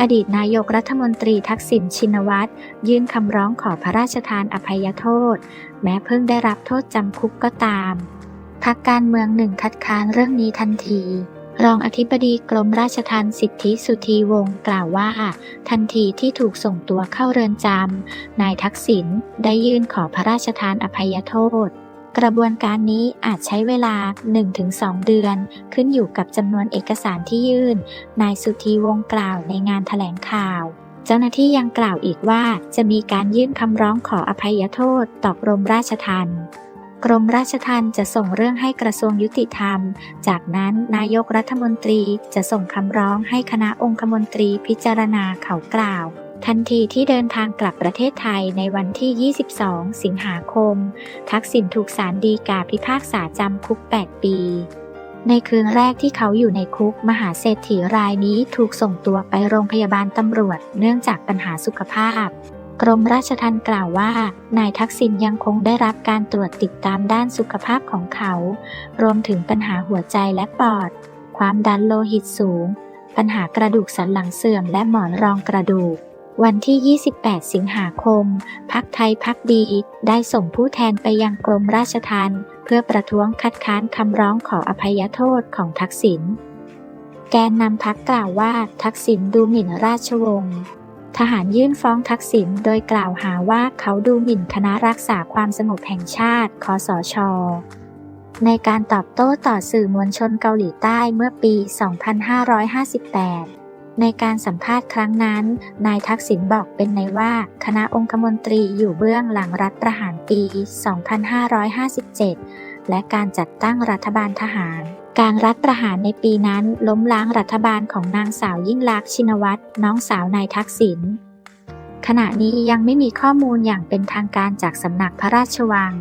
อดีตนายกรัฐมนตรีทักษิณชินวัตรยื่นคำร้องขอพระราชทานอภัยโทษ แม้เพิ่งได้รับโทษจำคุกก็ตาม พักการเมืองหนึ่งคัดค้านเรื่องนี้ทันที รองอธิบดีกรมราชทัณฑ์สิทธิสุธีวงศ์กล่าวว่า ทันทีที่ถูกส่งตัวเข้าเรือนจำนายทักษิณได้ยื่นขอพระราชทานอภัยโทษ กระบวนการนี้อาจใช้เวลา 1-2 เดือน ขึ้นอยู่กับจำนวนเอกสารที่ยื่น นายสุธีวงกล่าวในงานแถลงข่าว เจ้าหน้าที่ยังกล่าวอีกว่าจะมีการยื่นคำร้องขออภัยโทษต่อกรมราชทัณฑ์กรมราชทัณฑ์จะส่งเรื่องให้กระทรวงยุติธรรม จากนั้นนายกรัฐมนตรีจะส่งคำร้องให้คณะองคมนตรีพิจารณาเขากล่าว ทันทีที่เดินทางกลับประเทศไทยในวันที่ 22 สิงหาคม ทักษิณถูกศาลฎีกาพิพากษาจำคุก 8 ปี ในคืนแรกที่เขาอยู่ในคุกมหาเศรษฐีรายนี้ถูกส่งตัวไปโรงพยาบาลตำรวจ เนื่องจากปัญหาสุขภาพ กรมราชทัณฑ์กล่าวว่า นายทักษิณยังคงได้รับการตรวจติดตามด้านสุขภาพของเขา รวมถึงปัญหาหัวใจและปอด ความดันโลหิตสูง ปัญหากระดูกสันหลังเสื่อมและหมอนรองกระดูก วันที่ 28 สิงหาคม พักไทยพักดี ได้ส่งผู้แทนไปยังกรมราชทัณฑ์เพื่อประท้วงคัดค้านคำร้องขออภัยโทษของทักษิณ แกนนำพักกล่าวว่าทักษิณดูหมิ่นราชวงศ์ ทหารยื่นฟ้องทักษิณโดยกล่าวหาว่าเขาดูหมิ่นคณะรักษาความสงบแห่งชาติ คสชในการตอบโต้ต่อสื่อมวลชนเกาหลีใต้เมื่อปี 2558 ในการสัมภาษณ์ครั้งนั้น นายทักษิณบอกเป็นในว่า คณะองคมนตรีอยู่เบื้องหลังรัฐประหารปี 2557 และการจัดตั้งรัฐบาลทหาร การรัฐประหารในปีนั้นล้มล้างรัฐบาลของนางสาวยิ่งลักษณ์ชินวัตรน้องสาวนายทักษิณ ขณะนี้ยังไม่มีข้อมูลอย่างเป็นทางการจากสำนักพระราชวัง